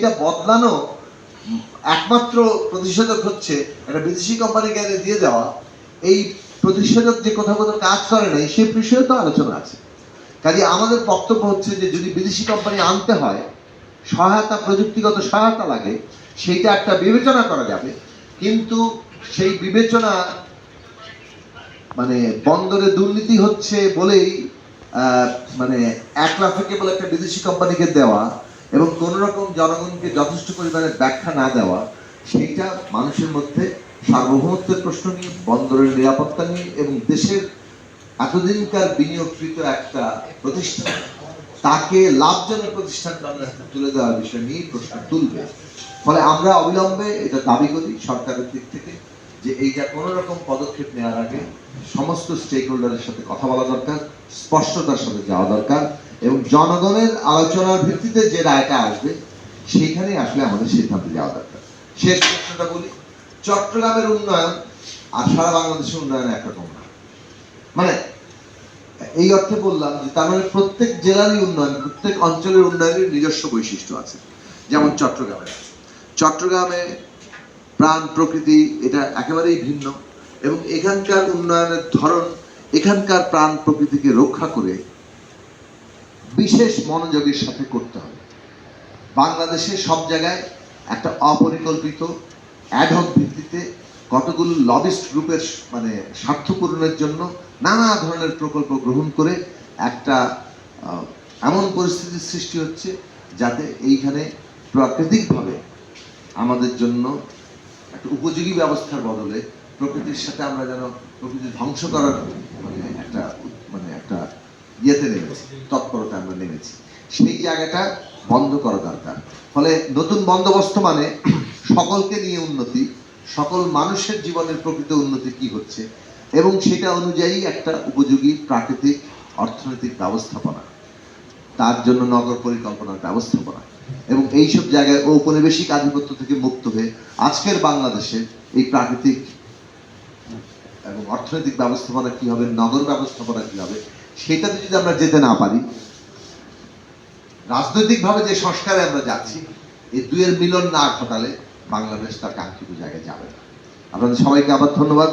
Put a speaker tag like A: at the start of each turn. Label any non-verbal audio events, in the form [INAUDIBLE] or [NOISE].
A: এটা বদলানো একমাত্র প্রতিষেধক হচ্ছে একটা বিদেশি কোম্পানিকে এনে দিয়ে দেওয়া। এই প্রতিষেধক যে কোথাও কোথাও কাজ করে নাই, সে বিষয়ে তো আলোচনা আছে। কাজে আমাদের বক্তব্য হচ্ছে যে, যদি বিদেশি কোম্পানি আনতে হয়, সহায়তা, প্রযুক্তিগত সহায়তা লাগে, সেইটা একটা বিবেচনা করা যাবে। কিন্তু সেই বিবেচনা মানে বন্দরে দুর্নীতি হচ্ছে বলেই মানে এক লাফে বলে একটা বিদেশি কোম্পানিকে দেওয়া এবং কোন রকম জনগণকে যথেষ্ট পরিমাণে ব্যাখ্যা না দেওয়া সেইটা মানুষের মধ্যে সার্বভৌমত্বের প্রশ্ন নিয়ে, বন্দরের নিরাপত্তা নিয়ে এবং দেশের এতদিনকার বিনিয়োগকৃত একটা প্রতিষ্ঠান, তাকে লাভজনক প্রতিষ্ঠান তুলে দেওয়ার বিষয় নিয়ে প্রশ্ন তুলবে। ফলে আমরা অবিলম্বে এটা দাবি করি সরকারের দিক থেকে যে এইটা কোনো রকম পদক্ষেপ নেওয়ার আগে সমস্ত স্টেক হোল্ডারের সাথে কথা বলা দরকার, স্পষ্টতার সাথে যাওয়া দরকার। এবং জনগণের আলোচনার ভিত্তিতে যে রায়টা আসবে সেইখানেই আসলে আমাদের সিদ্ধান্তে যাওয়া দরকার। শেষ প্রশ্নটা বলি, চট্টগ্রামের উন্নয়ন আর সারা বাংলাদেশের উন্নয়ন একরকম না। মানে এই অর্থে বললাম যে তার মানে প্রত্যেক জেলারই উন্নয়ন, প্রত্যেক অঞ্চলের উন্নয়নের নিজস্ব বৈশিষ্ট্য আছে। যেমন চট্টগ্রামে। চট্টগ্রামে প্রাণ প্রকৃতি, এটা একেবারেই ভিন্ন এবং এখানকার উন্নয়নের ধরন, এখানকার প্রাণ প্রকৃতিকে রক্ষা করে বিশেষ মনোযোগের সাথে করতে হবে। বাংলাদেশে সব জায়গায় একটা অপরিকল্পিত অ্যাডহক ভিত্তিতে কতগুলো লবিস্ট গ্রুপের মানে স্বার্থ পূরণের জন্য নানা ধরনের প্রকল্প গ্রহণ করে একটা এমন পরিস্থিতির সৃষ্টি হচ্ছে যাতে এইখানে প্রাকৃতিকভাবে আমাদের জন্য একটা উপযোগী ব্যবস্থার বদলে প্রকৃতির সাথে আমরা যেন প্রকৃতি ধ্বংস করার মানে মানে একটা ইয়েতে নেমেছি তৎপরতা আমরা নেমেছি। সেই জায়গাটা বন্ধ করা দরকার। ফলে নতুন বন্দোবস্ত মানে [CLEARS THROAT] সকলকে নিয়ে উন্নতি, সকল মানুষের জীবনের প্রকৃত উন্নতি কি হচ্ছে, এবং সেটা অনুযায়ী একটা উপযোগী প্রাকৃতিক অর্থনৈতিক ব্যবস্থাপনা, তার জন্য নগর পরিকল্পনার ব্যবস্থাপনা, এবং এইসব জায়গায় ঔপনিবেশিক আধিপত্য থেকে মুক্ত হয়ে আজকের বাংলাদেশে এই প্রাকৃতিক এবং অর্থনৈতিক ব্যবস্থাপনা কি হবে, নগর ব্যবস্থাপনা কি হবে সেটাতে যদি আমরা যেতে না পারি, রাজনৈতিকভাবে যে সংস্কারে আমরা যাচ্ছি, এই দুয়ের মিলন না ঘটালে বাংলাদেশ তার কাঙ্ক্ষিত জায়গায় যাবে না। আপনাদের সবাইকে আবার ধন্যবাদ।